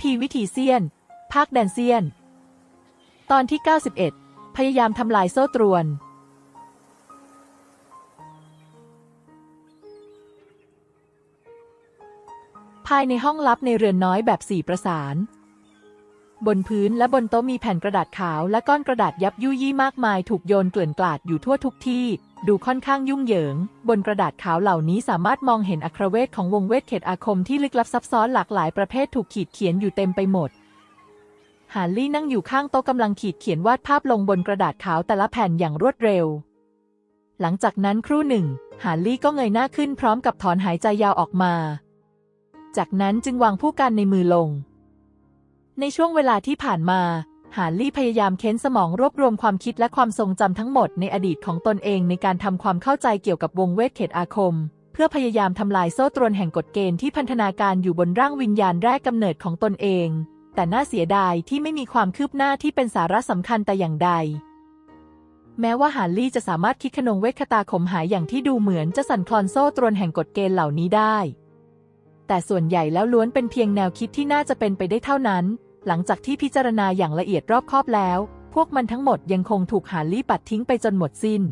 ภีวิถีเซียน ภาคแดนเซียน ตอนที่ 91 พยายามทำลายโซ่ตรวน ภายในห้องลับในเรือนน้อยแบบสี่ประสาน บนพื้นและบนโต๊ะมีแผ่นกระดาษขาวและก้อนกระดาษยับยุยี่มากมายถูกโยนเกลื่อนกลาดอยู่ทั่วทุกที่ ดูค่อนข้างยุ่งเหยิง บนกระดาษขาวเหล่านี้สามารถมองเห็นอัครเวทของวงเวทเขตอาคมที่ลึกลับซับซ้อนหลากหลายประเภทถูกขีดเขียนอยู่เต็มไปหมดฮาร์ลี่นั่งอยู่ข้างโต๊ะกำลังขีดเขียนวาดภาพลงบนกระดาษขาวแต่ละแผ่นอย่างรวดเร็ว หลังจากนั้นครู่หนึ่ง ฮาร์ลี่ก็เงยหน้าขึ้นพร้อมกับถอนหายใจยาวออกมา จากนั้นจึงวางผู้กันในมือลง ในช่วงเวลาที่ผ่านมา ฮาร์ลี่พยายามเค้นสมองรวบรวมความคิดและความทรงจำทั้งหมดในอดีตของตนเองในการทำความเข้าใจเกี่ยวกับวงเวทเขตอาคม เพื่อพยายามทำลายโซ่ตรวนแห่งกฎเกณฑ์ที่พันธนาการอยู่บนร่างวิญญาณแรกกำเนิดของตนเอง แต่น่าเสียดายที่ไม่มีความคืบหน้าที่เป็นสาระสำคัญแต่อย่างใด แม้ว่าฮาร์ลี่จะสามารถคิดขนงเวทคตาขมหายอย่างที่ดูเหมือนจะสั่นคลอนโซ่ตรวนแห่งกฎเกณฑ์เหล่านี้ได้ แต่ส่วนใหญ่แล้วล้วนเป็นเพียงแนวคิดที่น่าจะเป็นไปได้เท่านั้น หลังจากที่พิจารณาอย่างละเอียดรอบคอบแล้ว พวกมันทั้งหมดยังคงถูกฮาลี่ปัดทิ้งไปจนหมดสิ้น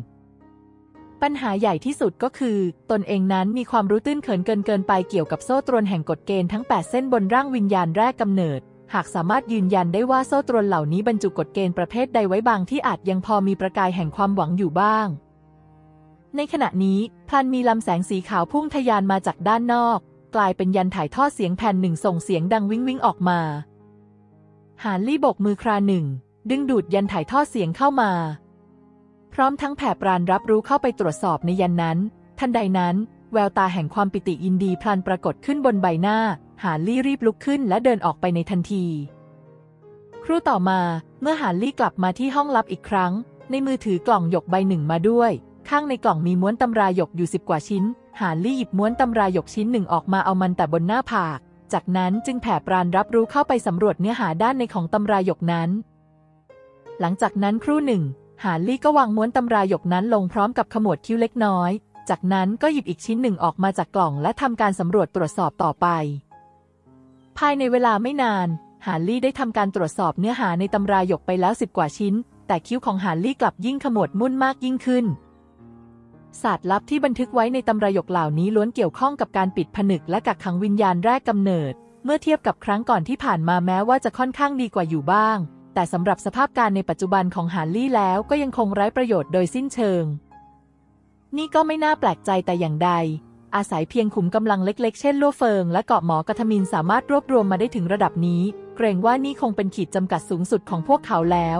ปัญหาใหญ่ที่สุดก็คือ ตนเองนั้นมีความรู้ตื้นเขินเกินเกินไปเกี่ยวกับโซ่ตรวนแห่งกฎเกณฑ์ทั้ง 8 เส้นบนร่างวิญญาณแรกกำเนิด หากสามารถยืนยันได้ว่าโซ่ตรวนเหล่านี้บรรจุกฎเกณฑ์ประเภทใดไว้บางที่อาจยังพอมีประกายแห่งความหวังอยู่บ้าง ในขณะนี้พลันมีลำแสงสีขาวพุ่งทะยานมาจากด้านนอก กลายเป็นยันถ่ายทอดเสียงแผ่นหนึ่งส่งเสียงดังวิ้งวิ้งออกมา ฮาร์ลี่บกมือคราหนึ่ง ดึงดูดยันถ่ายทอดเสียงเข้ามา พร้อมทั้งแผ่ปรานรับรู้เข้าไปตรวจสอบในยันนั้น ทันใดนั้น แววตาแห่งความปิติยินดีพลันปรากฏขึ้นบนใบหน้าฮาร์ลี่รีบลุกขึ้นและเดินออกไปในทันที ครู่ต่อมาเมื่อฮาร์ลี่กลับมาที่ห้องลับอีกครั้ง ในมือถือกล่องหยกใบหนึ่งมาด้วย ข้างในกล่องมีม้วนตำราหยกอยู่สิบกว่าชิ้นฮาร์ลี่หยิบม้วนตำราหยกชิ้นหนึ่งออกมาเอามันแต่บนหน้าผาก จากนั้นจึงแผ่ปรานรับรู้เข้าไปสำรวจเนื้อหาด้านในของตำรายกนั้น หลังจากนั้นครู่หนึ่งฮาลี่ก็วางม้วนตำรายกนั้นลงพร้อมกับขมวดคิ้วเล็กน้อย จากนั้นก็หยิบอีกชิ้นหนึ่งออกมาจากกล่องและทำการสำรวจตรวจสอบต่อไป ภายในเวลาไม่นานฮาลี่ได้ทำการตรวจสอบเนื้อหาในตำรายกไปแล้วสิบกว่าชิ้น แต่คิ้วของฮาลี่กลับยิ่งขมวดมุ่นมากยิ่งขึ้น ศาสตร์ลับที่บันทึกไว้ในตำรายกเหล่านี้ล้วนเกี่ยวข้องกับการปิดผนึกและกักขังวิญญาณแรกกำเนิด เมื่อเทียบกับครั้งก่อนที่ผ่านมาแม้ว่าจะค่อนข้างดีกว่าอยู่บ้าง แต่สำหรับสภาพการในปัจจุบันของฮาร์ลี่แล้วก็ยังคงไร้ประโยชน์โดยสิ้นเชิง นี่ก็ไม่น่าแปลกใจแต่อย่างใด อาศัยเพียงขุมกำลังเล็ก ๆ เช่นลั่วเฟิง และเกาะหมอกระทมินสามารถรวบรวมมาได้ถึงระดับนี้ เกรงว่านี่คงเป็นขีดจำกัดสูงสุดของพวกเขาแล้ว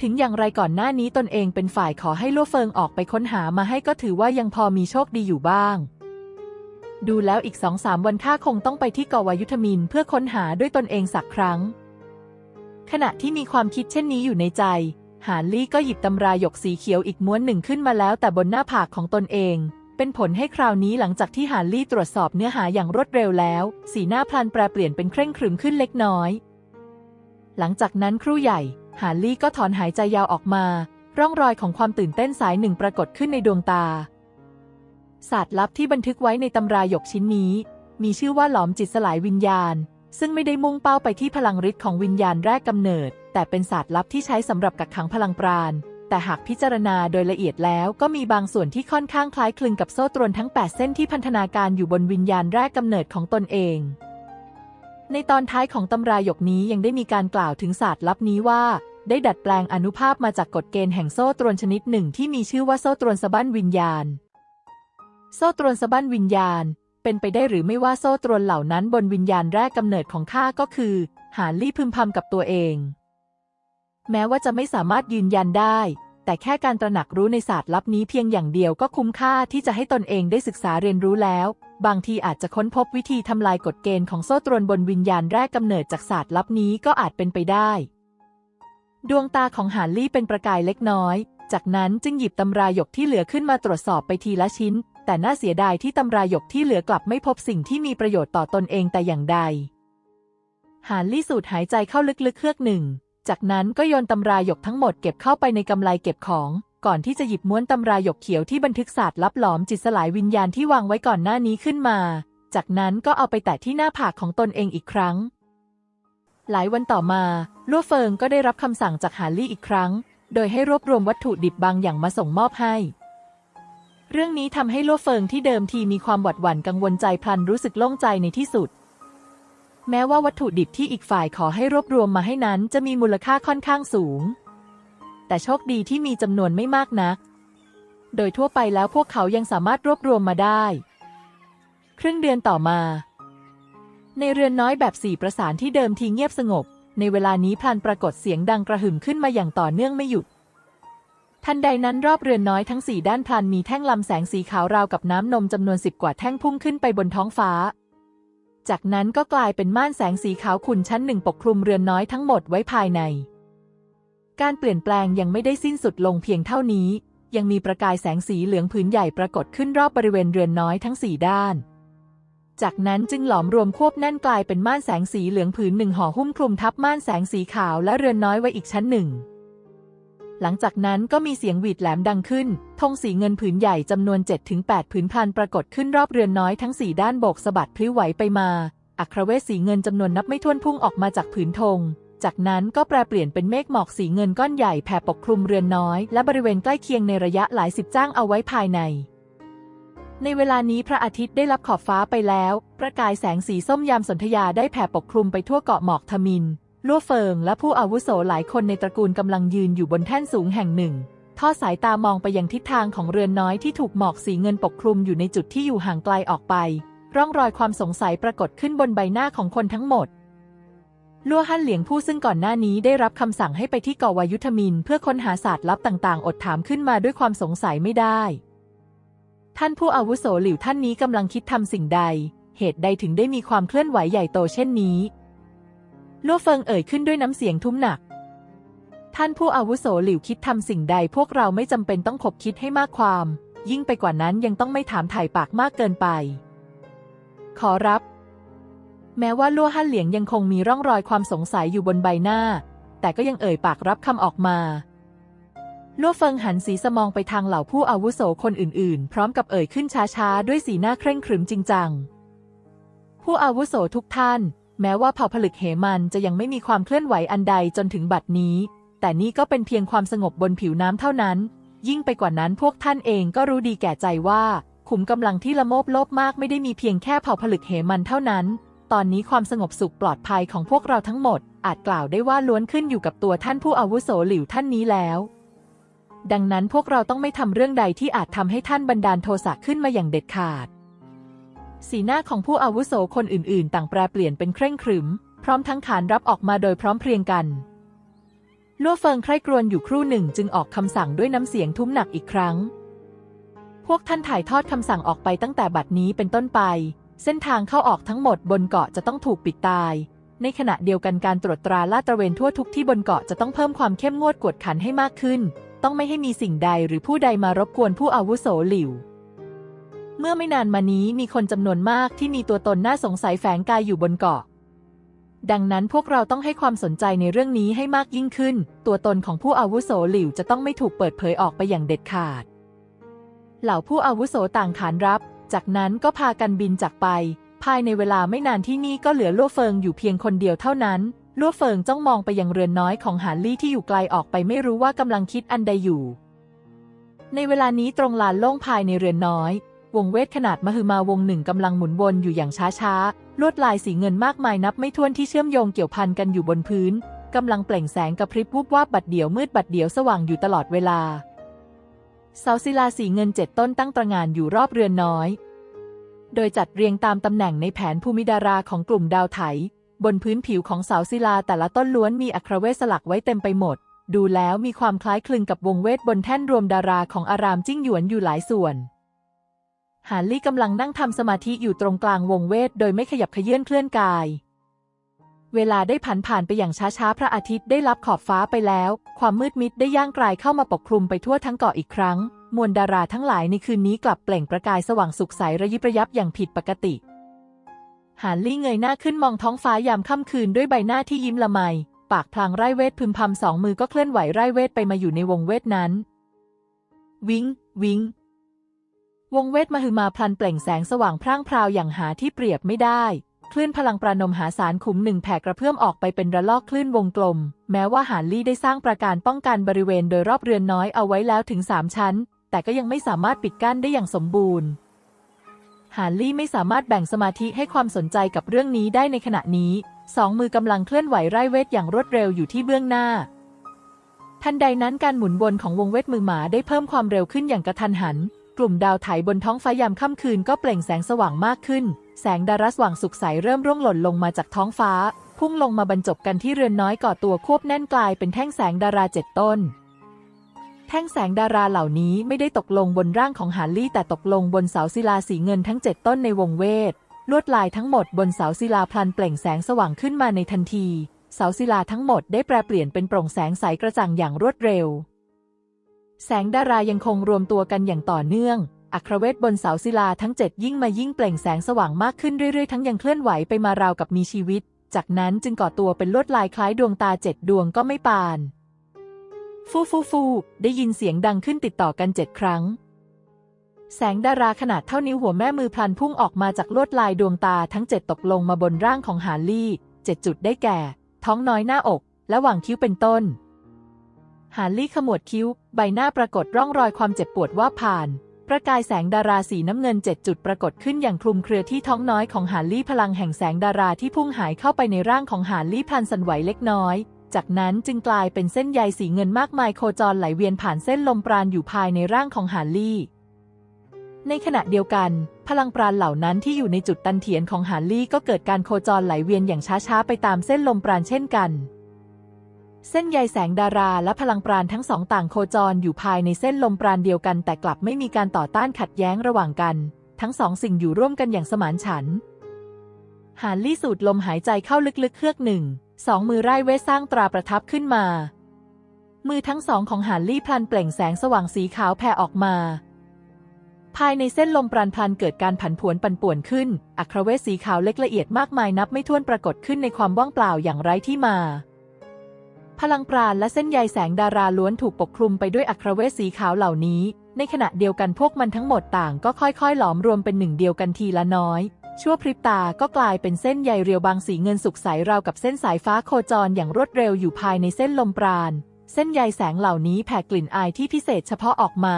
ถึงอย่างไรก่อนหน้านี้ตนเองเป็นฝ่ายขอให้ลั่วเฟิงออกไปค้นหามาให้ก็ถือว่ายังพอมีโชคดีอยู่บ้าง ดูแล้วอีกสองสามวันข้าคงต้องไปที่กาะวายุทธมินเพื่อค้นหาด้วยตนเองสักครั้ง ขณะที่มีความคิดเช่นนี้อยู่ในใจฮาร์ลี่ก็หยิบตำราหยกสีเขียวอีกม้วนหนึ่งขึ้นมาแล้วแต่บนหน้าผากของตนเอง เป็นผลให้คราวนี้หลังจากที่ฮาร์ลี่ตรวจสอบเนื้อหาอย่างรวดเร็วแล้ว สีหน้าพลันแปรเปลี่ยนเป็นเคร่งขรึมขึ้นเล็กน้อย หลังจากนั้นครู่ใหญ่ ฮาร์ลี่ก็ถอนหายใจยาวออกมา ร่องรอยของความตื่นเต้นสายหนึ่งปรากฏขึ้นในดวงตา ศาสตร์ลับที่บันทึกไว้ในตำราหยกชิ้นนี้ มีชื่อว่าหลอมจิตสลายวิญญาณ ซึ่งไม่ได้มุ่งเป้าไปที่พลังฤทธิ์ของวิญญาณแรกกำเนิด แต่เป็นศาสตร์ลับที่ใช้สำหรับกักขังพลังปราณ แต่หากพิจารณาโดยละเอียดแล้วก็มีบางส่วนที่ค่อนข้างคล้ายคลึงกับโซ่ตรวนทั้ง 8 เส้นที่พันธนาการอยู่บนวิญญาณแรกกำเนิดของตนเอง ในตอนท้ายของตำราหยกนี้ยังได้มีการกล่าวถึงศาสตร์ลับนี้ว่า ได้ดัดแปลงอนุภาพมาจากกฎเกณฑ์แห่งโซ่ตรวนชนิดหนึ่งที่มีชื่อว่าโซ่ตรวนสะบั้นวิญญาณ โซ่ตรวนสะบั้นวิญญาณ เป็นไปได้หรือไม่ว่าโซ่ตรวนเหล่านั้นบนวิญญาณแรกกำเนิดของข้าก็คือ หาลี่พึมพำกับตัวเอง แม้ว่าจะไม่สามารถยืนยันได้ แต่แค่การตระหนักรู้ในศาสตร์ลับนี้เพียงอย่างเดียวก็คุ้มค่าที่จะให้ตนเองได้ศึกษาเรียนรู้แล้ว บางทีอาจจะค้นพบวิธีทำลายกฎเกณฑ์ของโซ่ตรวนบนวิญญาณแรกกำเนิดจากศาสตร์ลับนี้ก็อาจเป็นไปได้ ดวงตาของฮาร์ลี่เป็นประกายเล็กน้อย จากนั้นจึงหยิบตำราหยกที่เหลือขึ้นมาตรวจสอบไปทีละชิ้น แต่น่าเสียดายที่ตำราหยกที่เหลือกลับไม่พบสิ่งที่มีประโยชน์ต่อตนเองแต่อย่างใดฮาร์ลี่สูดหายใจเข้าลึกๆเฮือกหนึ่ง จากนั้นก็โยนตำราหยกทั้งหมดเก็บเข้าไปในกำไลเก็บของ ก่อนที่จะหยิบม้วนตำราหยกเขียวที่บันทึกศาสตร์ลับหลอมจิตสลายวิญญาณที่วางไว้ก่อนหน้านี้ขึ้นมา จากนั้นก็เอาไปแตะที่หน้าผากของตนเองอีกครั้ง หลายวันต่อมาลัวเฟิงก็ได้รับคำสั่งจากฮาร์ลี่อีกครั้ง โดยให้รวบรวมวัตถุดิบบางอย่างมาส่งมอบให้ เรื่องนี้ทำให้ลัวเฟิงที่เดิมทีมีความหวาดหวั่นกังวลใจพลันรู้สึกโล่งใจในที่สุด แม้ว่าวัตถุดิบที่อีกฝ่ายขอให้รวบรวมมาให้นั้นจะมีมูลค่าค่อนข้างสูง แต่โชคดีที่มีจำนวนไม่มากนัก โดยทั่วไปแล้วพวกเขายังสามารถรวบรวมมาได้ ครึ่งเดือนต่อมา ในเรือนน้อยแบบสี่ประสานที่เดิมทีเงียบสงบ ในเวลานี้พลันปรากฏเสียงดังกระหึ่มขึ้นมาอย่างต่อเนื่องไม่หยุดทันใดนั้นรอบเรือนน้อยทั้งสี่ด้านพลันมีแท่งลำแสงสีขาวราวกับน้ำนมจำนวนสิบกว่าแท่งพุ่งขึ้นไปบนท้องฟ้า จากนั้นก็กลายเป็นม่านแสงสีขาวขุ่นชั้นหนึ่งปกคลุมเรือนน้อยทั้งหมดไว้ภายใน การเปลี่ยนแปลงยังไม่ได้สิ้นสุดลงเพียงเท่านี้ ยังมีประกายแสงสีเหลืองผืนใหญ่ปรากฏขึ้นรอบบริเวณเรือนน้อยทั้งสี่ด้าน จากนั้นจึงหลอมรวมควบแน่นกลายเป็นม่านแสงสีเหลืองผืนหนึ่งห่อหุ้มคลุมทับม่านแสงสีขาวและเรือนน้อยไว้อีกชั้นหนึ่ง หลังจากนั้นก็มีเสียงหวีดแหลมดังขึ้นธงสีเงินผืนใหญ่จำนวน7-8ผืนพันปรากฏขึ้นรอบเรือนน้อยทั้งสี่ด้านโบกสะบัดพลิ้วไหวไปมา อัครเวทสีเงินจำนวนนับไม่ถ้วนพุ่งออกมาจากผืนธง จากนั้นก็แปรเปลี่ยนเป็นเมฆหมอกสีเงินก้อนใหญ่แผ่ปกคลุมเรือนน้อย และบริเวณใกล้เคียงในระยะหลายสิบจ้างเอาไว้ภายใน ในเวลานี้พระอาทิตย์ได้รับขอบฟ้าไปแล้ว ประกายแสงสีส้มยามสนธยาได้แผ่ปกคลุมไปทั่วเกาะหมอกทมินลั่วเฟิงและผู้อาวุโสหลายคนในตระกูลกำลังยืนอยู่บนแท่นสูงแห่งหนึ่ง ทอดสายตามองไปยังทิศทางของเรือนน้อยที่ถูกหมอกสีเงินปกคลุมอยู่ในจุดที่อยู่ห่างไกลออกไป ร่องรอยความสงสัยปรากฏขึ้นบนใบหน้าของคนทั้งหมด ลัวฮั่นเหลียงผู้ซึ่งก่อนหน้านี้ได้รับคำสั่งให้ไปที่เกาะวายุทมิน เพื่อค้นหาศาสตร์ลับต่างๆ อดถามขึ้นมาด้วยความสงสัยไม่ได้ ท่านผู้อาวุโสหลิวท่านนี้กำลังคิดทำสิ่งใด เหตุใดถึงได้มีความเคลื่อนไหวใหญ่โตเช่นนี้ลัวเฟิงเอ่ยขึ้นด้วยน้ำเสียงทุ้มหนัก ท่านผู้อาวุโสหลิวคิดทำสิ่งใด พวกเราไม่จำเป็นต้องขบคิดให้มากความ ยิ่งไปกว่านั้นยังต้องไม่ถามถ่ายปากมากเกินไป ขอรับ แม้ว่าลั่วฮั่นเหลียงยังคงมีร่องรอยความสงสัยอยู่บนใบหน้า แต่ก็ยังเอ่ยปากรับคำออกมาลั่วเฟิงหันสีสมองไปทางเหล่าผู้อาวุโสคนอื่นๆ พร้อมกับเอ่ยขึ้นช้าๆ ด้วยสีหน้าเคร่งขรึมจริงจัง ผู้อาวุโสทุกท่าน แม้ว่าเผ่าผลึกเหมันจะยังไม่มีความเคลื่อนไหวอันใดจนถึงบัดนี้ แต่นี่ก็เป็นเพียงความสงบบนผิวน้ำเท่านั้น ยิ่งไปกว่านั้นพวกท่านเองก็รู้ดีแก่ใจว่า ขุมกำลังที่ละโมบโลภมากไม่ได้มีเพียงแค่เผ่าผลึกเหมันเท่านั้น ตอนนี้ความสงบสุขปลอดภัยของพวกเราทั้งหมด อาจกล่าวได้ว่าล้วนขึ้นอยู่กับตัวท่านผู้อาวุโสหลิวท่านนี้แล้ว ดังนั้นพวกเราต้องไม่ทำเรื่องใดที่อาจทำให้ท่านบันดาลโทสะขึ้นมาอย่างเด็ดขาด สีหน้าของผู้อาวุโสคนอื่นๆ ต่างแปรเปลี่ยนเป็นเคร่งขรึม พร้อมทั้งขานรับออกมาโดยพร้อมเพรียงกันลั่วเฟิงใคร่กรวนอยู่ครู่หนึ่งจึงออกคำสั่งด้วยน้ำเสียงทุ้มหนักอีกครั้ง พวกท่านถ่ายทอดคำสั่งออกไปตั้งแต่บัดนี้เป็นต้นไป เส้นทางเข้าออกทั้งหมดบนเกาะจะต้องถูกปิดตาย ในขณะเดียวกันการตรวจตราลาดตระเวนทั่วทุกที่บนเกาะจะต้องเพิ่มความเข้มงวดกวดขันให้มากขึ้น ต้องไม่ให้มีสิ่งใดหรือผู้ใดมารบกวนผู้อาวุโสหลิว เมื่อไม่นานมานี้มีคนจำนวนมากที่มีตัวตนน่าสงสัยแฝงกายอยู่บนเกาะ ดังนั้นพวกเราต้องให้ความสนใจในเรื่องนี้ให้มากยิ่งขึ้น ตัวตนของผู้อาวุโสหลิวจะต้องไม่ถูกเปิดเผยออกไปอย่างเด็ดขาด เหล่าผู้อาวุโสต่างขานรับ จากนั้นก็พากันบินจากไป ภายในเวลาไม่นานที่นี่ก็เหลือลั่วเฟิงอยู่เพียงคนเดียวเท่านั้นลั่วเฟิงจ้องมองไปยังเรือนน้อยของหานลี่ที่อยู่ไกลออกไปไม่รู้ว่ากำลังคิดอันใดอยู่ ในเวลานี้ตรงลานโล่งภายในเรือนน้อย วงเวทขนาดมหึมาวงหนึ่งกำลังหมุนวนอยู่อย่างช้าๆ ลวดลายสีเงินมากมายนับไม่ถ้วนที่เชื่อมโยงเกี่ยวพันกันอยู่บนพื้นกำลังเปล่งแสงกระพริบวูบวาบบัดเดียวมืดบัดเดียวสว่างอยู่ตลอดเวลา เสาศิลาสีเงินเจ็ดต้นตั้งตระหง่านอยู่รอบเรือนน้อย โดยจัดเรียงตามตำแหน่งในแผนภูมิดาราของกลุ่มดาวไถ บนพื้นผิวของเสาศิลาแต่ละต้นล้วนมีอัครเวทสลักไว้เต็มไปหมด ดูแล้วมีความคล้ายคลึงกับวงเวทบนแท่นรวมดาราของอารามจิ้งหยวนอยู่หลายส่วน หานลี่กำลังนั่งทำสมาธิอยู่ตรงกลางวงเวทโดยไม่ขยับเขยื่อนเคลื่อนกาย เวลาได้ผ่านผ่านไปอย่างช้าๆ พระอาทิตย์ได้รับขอบฟ้าไปแล้ว ความมืดมิดได้ย่างกลายเข้ามาปกคลุมไปทั่วทั้งเกาะอีกครั้ง มวลดาราทั้งหลายในคืนนี้กลับเปล่งประกายสว่างสุขใสระยิบระยับอย่างผิดปกติ หานลี่เงยหน้าขึ้นมองท้องฟ้ายามค่ำคืนด้วยใบหน้าที่ยิ้มละไม ปากพลางไร้เวทพึมพำสองมือก็เคลื่อนไหวไร้เวทไปมาอยู่ในวงเวทนั้น วิงวิงวงเวทมหึมาพลันเปล่งแสงสว่างพร่างพราวอย่างหาที่เปรียบไม่ได้ คลื่นพลังปรานมหาศาลขุมหนึ่งแผ่กระเพื่อมออกไปเป็นระลอกคลื่นวงกลม แม้ว่าหานลี่ได้สร้างประการป้องกันบริเวณโดยรอบเรือนน้อยเอาไว้แล้วถึงสามชั้น แต่ก็ยังไม่สามารถปิดกั้นได้อย่างสมบูรณ์หานลี่ไม่สามารถแบ่งสมาธิให้ความสนใจกับเรื่องนี้ได้ในขณะนี้ สองมือกำลังเคลื่อนไหวไร้เวทอย่างรวดเร็วอยู่ที่เบื้องหน้า ทันใดนั้นการหมุนวนของวงเวทมือหมาได้เพิ่มความเร็วขึ้นอย่างกระทันหัน กลุ่มดาวไถบนท้องฟ้ายามค่ำคืนก็เปล่งแสงสว่างมากขึ้น แสงดาราสว่างสุกใสเริ่มร่วงหล่นลงมาจากท้องฟ้า พุ่งลงมาบรรจบกันที่เรือนน้อยก่อตัวควบแน่นกลายเป็นแท่งแสงดาราเจ็ดต้น แท่งแสงดาราเหล่านี้ไม่ได้ตกลงบนร่างของฮาร์ลี่แต่ตกลงบนเสาศิลาสีเงินทั้งเจ็ดต้นในวงเวท ลวดลายทั้งหมดบนเสาศิลาพลันเปล่งแสงสว่างขึ้นมาในทันที เสาศิลาทั้งหมดได้แปรเปลี่ยนเป็นโปร่งแสงใสกระจ่างอย่างรวดเร็ว แสงดารายังคงรวมตัวกันอย่างต่อเนื่อง อัครเวทบนเสาศิลาทั้งเจ็ดยิ่งมายิ่งเปล่งแสงสว่างมากขึ้นเรื่อยๆ ทั้งยังเคลื่อนไหวไปมาราวกับมีชีวิต จากนั้นจึงก่อตัวเป็นลวดลายคล้ายดวงตาเจ็ดดวงก็ไม่ปาน ฟูฟูฟูได้ยินเสียงดังขึ้นติดต่อกันเจ็ดครั้ง แสงดาราขนาดเท่านิ้วหัวแม่มือพลันพุ่งออกมาจากลวดลายดวงตาทั้งเจ็ดตกลงมาบนร่างของฮาร์ลี่เจ็ดจุดได้แก่ ท้องน้อยหน้าอก และหว่างคิ้วเป็นต้น ฮาร์ลี่ขมวดคิ้ว ใบหน้าปรากฏร่องรอยความเจ็บปวดว่าผ่าน ประกายแสงดาราสีน้ำเงินเจ็ดจุดปรากฏขึ้นอย่างคลุมเครือที่ท้องน้อยของฮาร์ลี่พลังแห่งแสงดาราที่พุ่งหายเข้าไปในร่างของฮาร์ลี่พันสันไหวเล็กน้อย จากนั้นจึงกลายเป็นเส้นใยสีเงินมากมายโคจรไหลเวียนผ่านเส้นลมปราณอยู่ภายในร่างของฮาร์ลี่ ในขณะเดียวกัน พลังปราณเหล่านั้นที่อยู่ในจุดตันเถียนของฮาร์ลี่ก็เกิดการโคจรไหลเวียนอย่างช้าๆไปตามเส้นลมปราณเช่นกัน เส้นใยแสงดาราและพลังปราณทั้งสองต่างโคจรอยู่ภายในเส้นลมปราณเดียวกัน แต่กลับไม่มีการต่อต้านขัดแย้งระหว่างกัน ทั้งสองสิ่งอยู่ร่วมกันอย่างสมานฉันท์ฮาร์ลี่สูดลมหายใจเข้าลึกๆเครือกหนึ่ง สองมือไร้เวทสร้างตราประทับขึ้นมา มือทั้งสองของฮาร์ลี่พลันเปล่งแสงสว่างสีขาวแผ่ออกมา ภายในเส้นลมปราณพลันเกิดการผันผวนปั่นป่วนขึ้น อัครเวทสีขาวเล็กละเอียดมากมายนับไม่ถ้วนปรากฏขึ้นในความว่างเปล่าอย่างไร้ที่มา พลังปราณและเส้นใยแสงดาราล้วนถูกปกคลุมไปด้วยอัครเวทสีขาวเหล่านี้ ในขณะเดียวกันพวกมันทั้งหมดต่างก็ค่อยๆ หลอมรวมเป็นหนึ่งเดียวกันทีละน้อย ชั่วพริบตาก็กลายเป็นเส้นใยเรียวบางสีเงินสุกใสราวกับเส้นสายฟ้าโคจรอย่างรวดเร็วอยู่ภายในเส้นลมปราณ เส้นใยแสงเหล่านี้แผ่กลิ่นอายที่พิเศษเฉพาะออกมา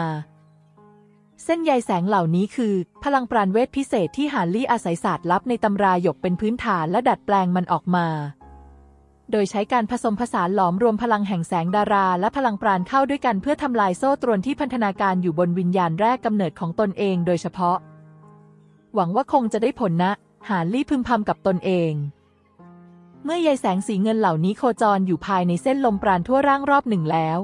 เส้นใยแสงเหล่านี้คือ พลังปราณเวทพิเศษที่ฮารลี่อาศัยศาสตร์ลับในตำราหยกเป็นพื้นฐานและดัดแปลงมันออกมา โดยใช้การผสมผสานหลอมรวมพลังแห่งแสงดารา และพลังปราณเข้าด้วยกันเพื่อทำลายโซ่ตรวนที่พันธนาการอยู่บนวิญญาณแรกกำเนิดของตนเองโดยเฉพาะ หวังว่าคงจะได้ผลนะ หาลี่พึมพำกับตนเอง เมื่อใยแสงสีเงินเหล่านี้โคจรอยู่ภายในเส้นลมปราณทั่วร่างรอบหนึ่งแล้ว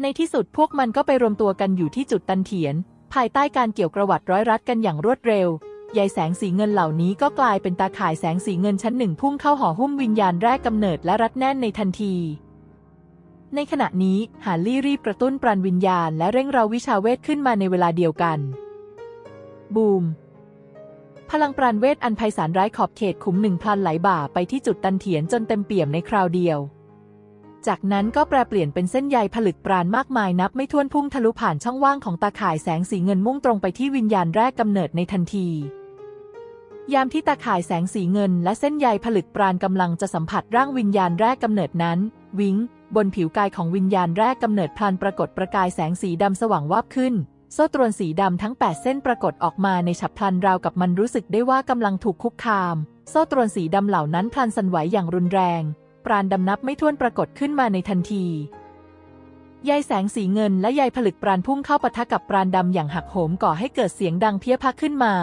ในที่สุดพวกมันก็ไปรวมตัวกันอยู่ที่จุดตันเถียน ภายใต้การเกี่ยวกระวัดร้อยรัดกันอย่างรวดเร็ว ใยแสงสีเงินเหล่านี้ก็กลายเป็นตาข่ายแสงสีเงินชั้นหนึ่งพุ่งเข้าห่อหุ้มวิญญาณแรกกำเนิดและรัดแน่นในทันที ในขณะนี้ฮาร์ลี่รีบกระตุ้นปราณวิญญาณและเร่งเราวิชาเวทขึ้นมาในเวลาเดียวกัน บูม พลังปราณเวทอันไพศาลร้ายขอบเขตขุมหนึ่งพลันไหลบ่าไปที่จุดตันเถียนจนเต็มเปี่ยมในคราวเดียวจากนั้นก็แปรเปลี่ยนเป็นเส้นใยผลึกปราณมากมายนับไม่ถ้วนพุ่งทะลุผ่านช่องว่างของตาข่ายแสงสีเงินมุ่งตรงไปที่วิญญาณแรกกำเนิดในทันที ยามที่ตาข่ายแสงสีเงินและเส้นใยผลึกปราณกำลังจะสัมผัสร่างวิญญาณแรกกำเนิดนั้น วิงบนผิวกายของวิญญาณแรกกำเนิดพลันปรากฏประกายแสงสีดำสว่างวาบขึ้น โซ่ตรวนสีดำทั้ง 8 เส้นปรากฏออกมาในฉับพลันราวกับมันรู้สึกได้ว่ากำลังถูกคุกคาม โซ่ตรวนสีดำเหล่านั้นพลันสั่นไหวอย่างรุนแรง ปราณดำนับไม่ถ้วนปรากฏขึ้นมาในทันทีใยแสงสีเงินและใยผลึกปราณพุ่งเข้าปะทะกับปราณดำอย่างหักโหมก่อให้เกิดเสียงดังเพี้ยพักขึ้นมา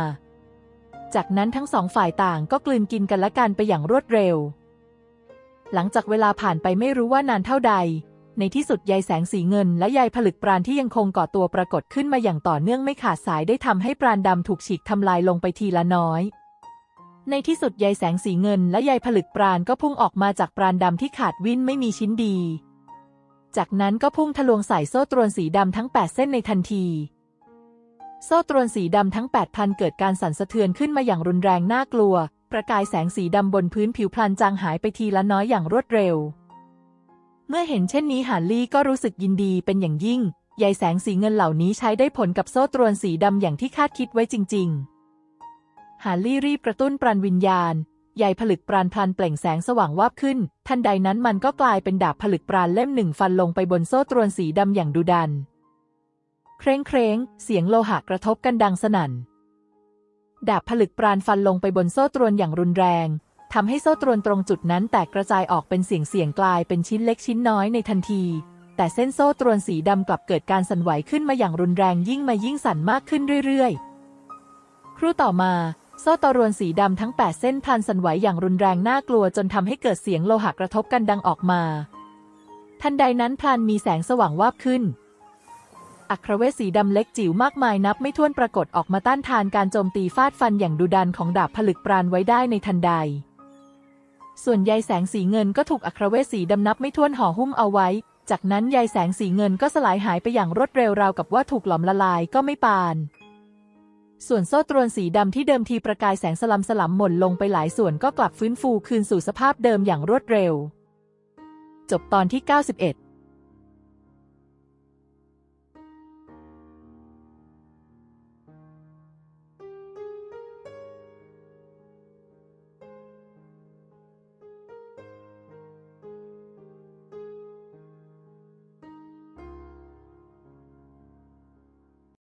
จากนั้นทั้งสองฝ่ายต่างก็กลืนกินกันและกันไปอย่างรวดเร็ว หลังจากเวลาผ่านไปไม่รู้ว่านานเท่าใด ในที่สุดใยแสงสีเงินและใยผลึกปราณที่ยังคงก่อตัวปรากฏขึ้นมาอย่างต่อเนื่องไม่ขาดสายได้ทำให้ปราณดำถูกฉีกทำลายลงไปทีละน้อย ในที่สุดใยแสงสีเงินและใยผลึกปราณก็พุ่งออกมาจากปราณดำที่ขาดวิ่นไม่มีชิ้นดี จากนั้นก็พุ่งทะลวงใส่โซ่ตรวนสีดำทั้ง 8 เส้นในทันที โซ่ตรวนสีดำทั้ง8พันเกิดการสั่นสะเทือนขึ้นมาอย่างรุนแรงน่ากลัว ประกายแสงสีดำบนพื้นผิวพลันจางหายไปทีละน้อยอย่างรวดเร็ว เมื่อเห็นเช่นนี้หานลี่ก็รู้สึกยินดีเป็นอย่างยิ่งใยแสงสีเงินเหล่านี้ใช้ได้ผลกับโซ่ตรวนสีดำอย่างที่คาดคิดไว้จริงฮาร์ลี่รีบกระตุ้นปรันวิญญาณใยผลึกปราณพลันเปล่งแสงสว่างวาบขึ้น ทันใดนั้นมันก็กลายเป็นดาบผลึกปราณเล่มหนึ่งฟันลงไปบนโซ่ตรวนสีดำอย่างดุดัน เคร้งเคร้งเสียงโลหะกระทบกันดังสนั่น ดาบผลึกปราณฟันลงไปบนโซ่ตรวนอย่างรุนแรงทำให้โซ่ตรวนตรงจุดนั้นแตกกระจายออกเป็นเสียงเสียงกลายเป็นชิ้นเล็กชิ้นน้อยในทันที แต่เส้นโซ่ตรวนสีดำกลับเกิดการสั่นไหวขึ้นมาอย่างรุนแรงยิ่งมายิ่งสั่นมากขึ้นเรื่อยๆ ครู่ต่อมาโซ่ตรวนสีดำทั้ง 8 เส้นพันสั่นไหวอย่างรุนแรงน่ากลัวจนทำให้เกิดเสียงโลหะกระทบกันดังออกมา ทันใดนั้นพลันมีแสงสว่างวาบขึ้น อัครเวทสีดำเล็กจิ๋วมากมายนับไม่ถ้วนปรากฏออกมาต้านทานการโจมตีฟาดฟันอย่างดุดันของดาบผลึกปราณไว้ได้ในทันใด ส่วนใยแสงสีเงินก็ถูกอัครเวทสีดำนับไม่ถ้วนห่อหุ้มเอาไว้ จากนั้นใยแสงสีเงินก็สลายหายไปอย่างรวดเร็วราวกับว่าถูกหลอมละลายก็ไม่ปาน ส่วนโซ่ตรวนสีดำที่เดิมทีประกายแสงสลัมสลัมหม่นลงไปหลายส่วนก็กลับฟื้นฟูคืนสู่สภาพเดิมอย่างรวดเร็ว จบตอนที่ 91